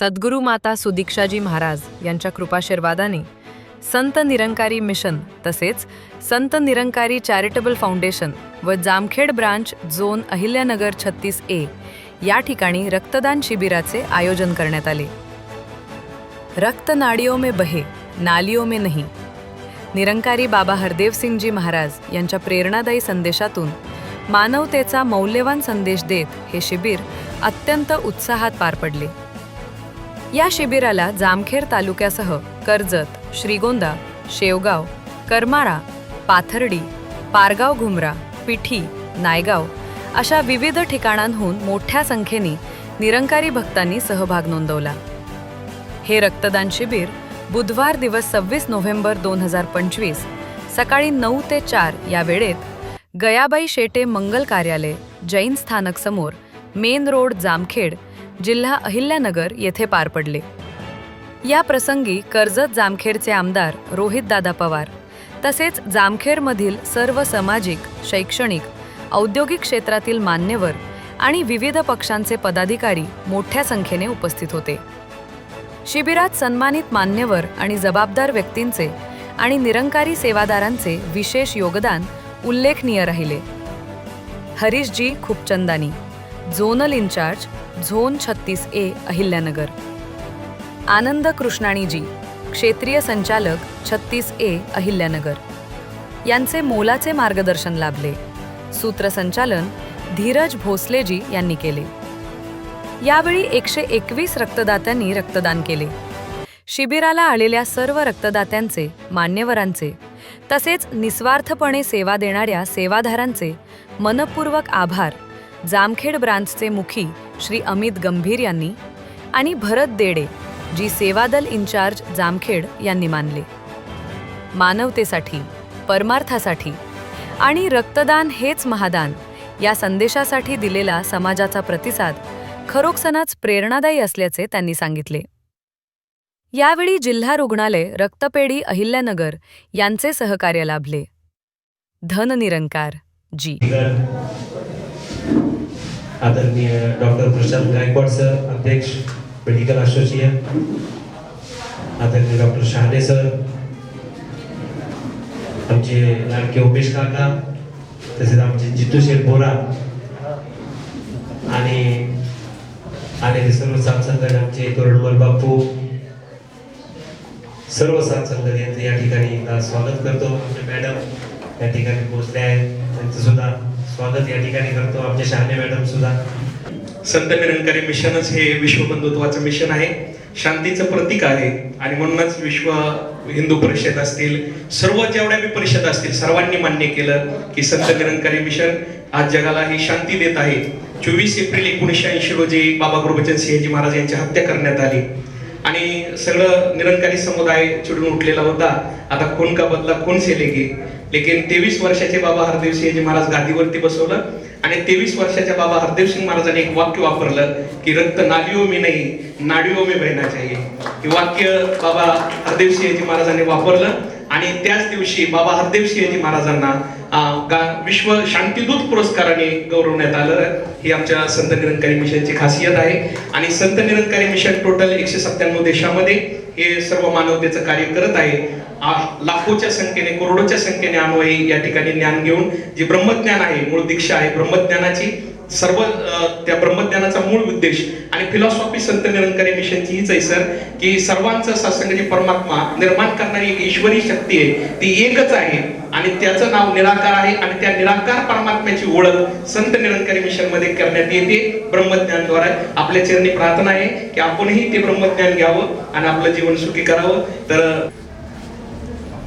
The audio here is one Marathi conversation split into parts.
सद्गुरू माता सुदीक्षाजी महाराज यांच्या कृपाशीर्वादाने संत निरंकारी मिशन तसेच संत निरंकारी चॅरिटेबल फाउंडेशन व जामखेड ब्रांच झोन अहिल्यानगर छत्तीस ए या ठिकाणी रक्तदान शिबिराचे आयोजन करण्यात आले. रक्त नाडियो में बहे नालियों में नहीं. निरंकारी बाबा हरदेवसिंगजी महाराज यांच्या प्रेरणादायी संदेशातून मानवतेचा मौल्यवान संदेश देत हे शिबिर अत्यंत उत्साहात पार पडले. या शिबिराला जामखेड तालुक्यासह कर्जत श्रीगोंदा शेवगाव करमाळा पाथर्डी पारगाव घुमरा पिठी नायगाव अशा विविध ठिकाणांहून मोठ्या संख्येने निरंकारी भक्तांनी सहभाग नोंदवला. हे रक्तदान शिबिर बुधवार दिवस सव्वीस नोव्हेंबर दोन हजार पंचवीस सकाळी नऊ ते चार या वेळेत गयाबाई शेटे मंगल कार्यालय जैन स्थानक समोर मेन रोड जामखेड जिल्हा अहिल्यानगर येथे पार पडले. या प्रसंगी कर्जत जामखेडचे आमदार रोहितदादा पवार तसेच जामखेडमधील सर्व सामाजिक शैक्षणिक औद्योगिक क्षेत्रातील मान्यवर आणि विविध पक्षांचे पदाधिकारी मोठ्या संख्येने उपस्थित होते. शिबिरात सन्मानित मान्यवर आणि जबाबदार व्यक्तींचे आणि निरंकारी सेवादारांचे विशेष योगदान उल्लेखनीय राहिले. Harishji Khupchandani zonal incharge zone छत्तीस ए अहिल्यानगर. आनंद कृष्णाणीजी क्षेत्रीय संचालक छत्तीस ए अहिल्यानगर. यांचे मोलाचे मार्गदर्शन लाभले. सूत्रसंचालन धीरज भोसलेजी यांनी केले. यावेळी एकशे एकवीस रक्तदात्यांनी रक्तदान केले. शिबिराला आलेल्या सर्व रक्तदात्यांचे मान्यवरांचे तसेच निस्वार्थपणे सेवा देणाऱ्या सेवाधारांचे मनपूर्वक आभार जामखेड ब्रांचचे मुखी श्री अमित गंभीर यांनी आणि भरत देडे जी सेवादल इन्चार्ज जामखेड यांनी मानले. मानवतेसाठी परमार्थासाठी आणि रक्तदान हेच महादान या संदेशासाठी दिलेला समाजाचा प्रतिसाद खरोखसनाच प्रेरणादायी असल्याचे त्यांनी सांगितले. यावेळी जिल्हा रुग्णालय रक्तपेढी अहिल्यानगर यांचे सहकार्य लाभले. धननिरंकार जी. आदरणीय डॉक्टर प्रशांत गायकवाड सर अध्यक्ष मेडिकल असोसिएशन आदरणीय डॉक्टर शहाणे सर आमचे लाडके उमेश काका तसेच आमचे जितू शेठ बोरा आणि आलेले सर्व साथसंगत आमचे तोरणमल बापू सर्व साथसंगत यांचं या ठिकाणी स्वागत करतो. आमचे मॅडम या ठिकाणी पोहोचले आहेत. त्यांचं सुद्धा स्वागत या ठिकाणी करतो आमच्या शहाणे मॅडम सुद्धा. संत निरंकारी मिशनच हे विश्वबंधुत्वाचं मिशन आहे. शांतीचं प्रतीक आहे. आणि म्हणूनच विश्व हिंदू परिषद असतील सर्व जेवढ्या बी परिषद असतील सर्वांनी मान्य केलं की संत निरंकारी मिशन आज जगाला ही शांती देत आहे. चोवीस एप्रिल एकोणीसशे ऐंशी रोजी बाबा गुरुबचन सिंहजी महाराज यांची हत्या करण्यात आली. आणि सगळं निरंकारी समुदाय चिडून उठलेला होता. आता कोण का बदला कोण सेले लेके लेकिन तेवीस वर्षाचे बाबा हरदेव सिंहजी महाराज गादीवरती बसवलं आणि तेवीस वर्षाच्या बाबा हरदेव सिंग महाराजांनी एक वाक्य वापरलं की रक्त नालियो मी नाही नाडिओ मी बहना चाहिए. हे वाक्य बाबा हरदेव सिंहजी महाराजांनी वापरलं आणि त्याच दिवशी बाबा हरदेव सिंहजी महाराजांना विश्व शांतीदूत पुरस्काराने गौरवण्यात आलं. ही आमच्या संत निरंकारी मिशनची खासियत आहे. आणि संत निरंकारी मिशन टोटल एकशे सत्त्याण्णव देशामध्ये हे सर्व मानवतेचं कार्य करत आहे. लाखोच्या संख्येने करोडोच्या संख्येने अनुयायी या ठिकाणी ज्ञान घेऊन जे ब्रह्मज्ञान आहे मूळ दीक्षा आहे ब्रह्मज्ञानाची सर्व त्या ब्रह्मज्ञानाचा मूळ उद्देश आणि फिलॉसॉफी संत निरंकारी मिशनची हीच आहे सर की सर्वांचं सत्संग परमात्मा निर्माण करणारी एक ईश्वरी शक्ती आहे ती एकच आहे आणि त्याचं नाव निराकार आहे आणि त्या निराकार परमात्म्याची ओळख संत निरंकारी मिशनमध्ये करण्यात येते. ब्रह्मज्ञानद्वारे आपल्या चरणी प्रार्थना आहे की आपणही ते ब्रह्मज्ञान घ्यावं आणि आपलं जीवन सुखी करावं. तर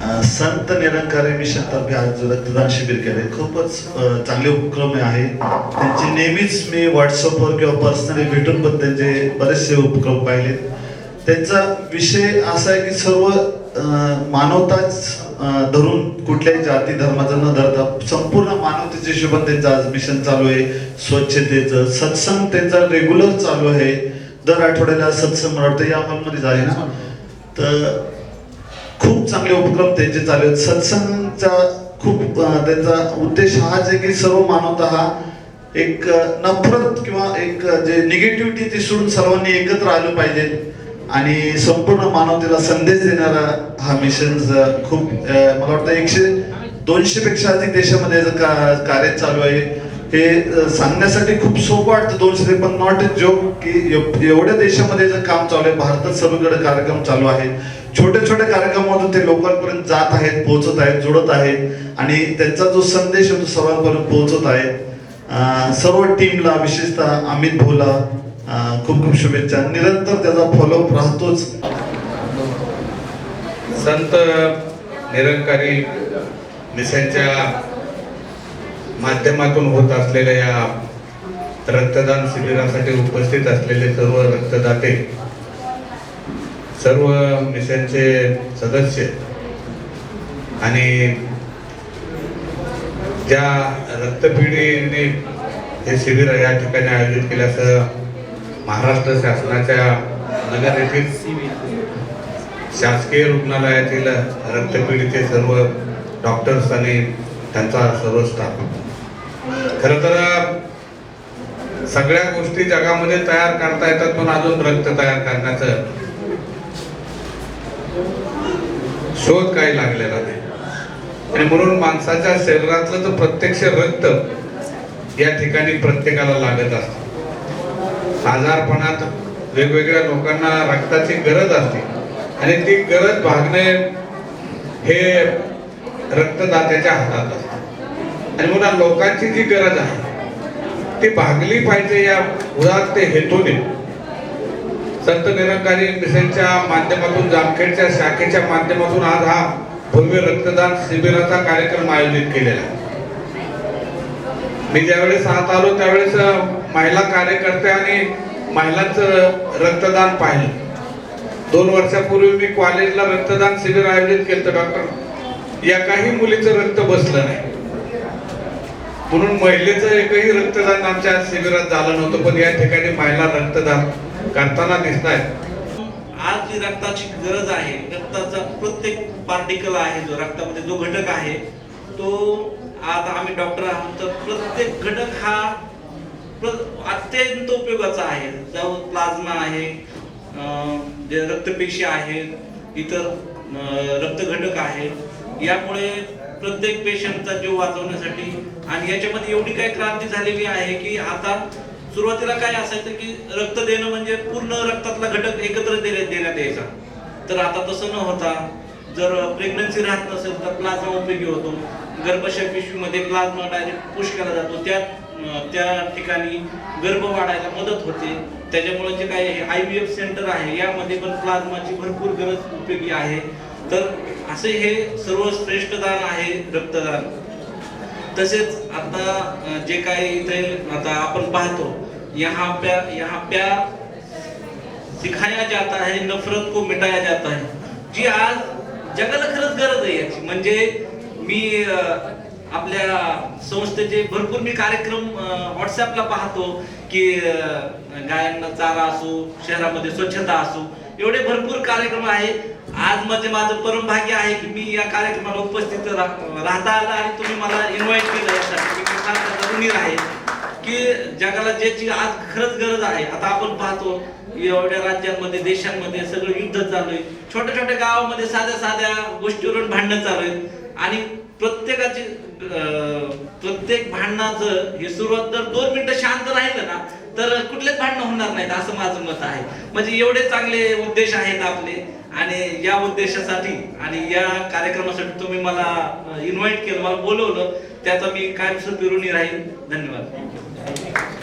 संत निरंकारी मिशन तर्फे आज जो रक्तदान शिबिर केले खूपच चांगले उपक्रम आहे. त्यांचे नेहमीच मी व्हॉट्सअपवर किंवा पर्सनली भेटून पण त्यांचे बरेचसे उपक्रम पाहिले. त्यांचा विषय असा आहे की सर्व मानवताच धरून कुठल्याही जाती धर्माचा न धरता संपूर्ण मानवतेच्या हिशोबाने त्यांचं आज मिशन चालू आहे. स्वच्छतेचं सत्संग त्यांचा रेग्युलर चालू आहे. दर आठवड्याला सत्संग मला वाटतं या हॉलमध्येच आहे ना. तर खूप चांगले उपक्रम त्यांचे चालू आहेत. सत्संगचा खूप त्यांचा उद्देश हाच आहे की सर्व मानवता हा एक नफरत किंवा एक जे निगेटिव्हिटी ती सोडून सर्वांनी एकत्र आलं पाहिजे. आणि संपूर्ण मानवतेला संदेश देणारा हा मिशन खूप मला वाटतं एकशे दोनशे पेक्षा अधिक देशामध्ये का कार्य चालू आहे. हे सांगण्यासाठी खूप सोपं वाटतं दोनशे पण नॉट अ जोक की एवढ्या देशामध्ये जर काम चालू आहे. भारतात सगळीकडे कार्यक्रम चालू आहे छोट्या छोट्या कार्यक्रमामधून ते लोकांपर्यंत जात आहेत पोहोचत आहेत जुळत आहेत आणि त्यांचा जो संदेश आहे तो सर्वांपर्यंत पोहोचत आहे. सर्व टीमला विशेषतः अमित भोला खूप खूप शुभेच्छा. निरंतर त्याचा फॉलोअप राहतोच. संत निरंकारी मिसांच्या माध्यमातून होत असलेल्या या रक्तदान शिबिरासाठी उपस्थित असलेले सर्व रक्तदाते सर्व मिशनचे सदस्य आणि ज्या रक्तपिढीने हे शिबिर या ठिकाणी आयोजित केल्याचं महाराष्ट्र शासनाच्या नगर येथील शासकीय रुग्णालयातील रक्तपेढीचे सर्व डॉक्टर्स आणि त्यांचा सर्व स्टाफ खर तर सगळ्या गोष्टी जगामध्ये तयार करता येतात पण अजून रक्त तयार करण्याचं शोध काही लागलेला नाही. आणि म्हणून माणसाच्या शरीरातलं तर प्रत्यक्ष रक्त या ठिकाणी प्रत्येकाला लागत असतं. आजारपणात वेगवेगळ्या लोकांना रक्ताची गरज असते. आणि ती गरज भागणे हे रक्तदात्याच्या हातात असते. आणि म्हणून लोकांची जी गरज आहे ती भागली पाहिजे या उदात्त हेतूने. संत निरंकारी मिशनच्या माध्यमातून जामखेडच्या शाखेच्या माध्यमातून आज हा भव्य रक्तदान शिबिराचा कार्यक्रम आयोजित केलेला मी ज्यावेळेस आत आलो त्यावेळेस महिला कार्यकर्ते आणि महिलांचं रक्तदान पाहिलं. दोन वर्षापूर्वी मी कॉलेजला रक्तदान शिबिर आयोजित केलं डॉक्टर. या काही मुलीचं रक्त बसलं नाही. म्हणून महिलेचं एकही रक्तदान आमच्या शिबिरात झालं नव्हतं पण या ठिकाणी महिला रक्तदान करताना दिसत आहेत आज जी रक्ताची गरज आहे रक्ताचा प्रत्येक पार्टिकल आहे जो रक्तामध्ये जो घटक आहे तो आज आम्ही डॉक्टर आहोत तर प्रत्येक घटक हा अत्यंत उपयोगाचा आहे. जो प्लाझ्मा आहे अं, जे रक्तपेशी आहेत इतर रक्त घटक आहेत यामुळे प्रत्येक पेशंटचा जीव वाचवण्यासाठी आणि याच्यामध्ये एवढी काय क्रांती झालेली आहे की आता सुरुवातीला काय असायचं की रक्त देणं म्हणजे पूर्ण रक्तातला घटक एकत्र देण्यात देण्यात यायचा. तर आता तसं न होता जर प्रेग्नन्सी राहत नसेल तर प्लाझ्मा उपयोगी होतो. गर्भाशय पिशवीमध्ये प्लाझ्मा डायरेक्ट पुश केला जातो. त्या त्या ठिकाणी गर्भ वाढायला मदत होते. त्याच्यामुळे जे काय आय व्ही एफ सेंटर आहे यामध्ये पण प्लाझ्माची भरपूर गरज उपयोगी आहे. तर असे हे सर्व श्रेष्ठ दान आहे रक्तदान. तसेच आता जे काही इथे आता आपण पाहतो यहाँ प्या यहाँ प्या सिखाया जाता है नफरत को मिटाया जाता है। जी आज जगाला खरंच गरज आहे याची. म्हणजे मी अं, आपल्या संस्थेचे भरपूर मी कार्यक्रम व्हॉट्सअपला पाहतो की गायांना चारा असो शहरामध्ये स्वच्छता असो एवढे भरपूर कार्यक्रम आहे. आज म्हणजे माझं परम भाग्य आहे की मी या कार्यक्रमाला उपस्थित राहता आलं आणि तुम्ही मला इन्व्हाइट केलं यासाठी. मी आहे की जगाला ज्याची आज खरंच गरज आहे. आता आपण पाहतो एवढ्या राज्यांमध्ये देशांमध्ये सगळं युद्ध चालू आहे. छोट्या छोट्या गावामध्ये साध्या साध्या गोष्टीवरून भांडणं चालू आहेत. आणि प्रत्येकाची प्रत्येक भांडणाचं हे सुरुवात जर दोन मिनिटं शांत राहिलं ना तर कुठलेच भांडणं होणार नाहीत असं माझं मत आहे. म्हणजे एवढे चांगले उद्देश आहेत आपले आणि या उद्देशासाठी आणि या कार्यक्रमासाठी तुम्ही मला इन्व्हाइट केलं मला बोलवलं त्याचा मी कायमस्वरूपी ऋणी राहील धन्यवाद.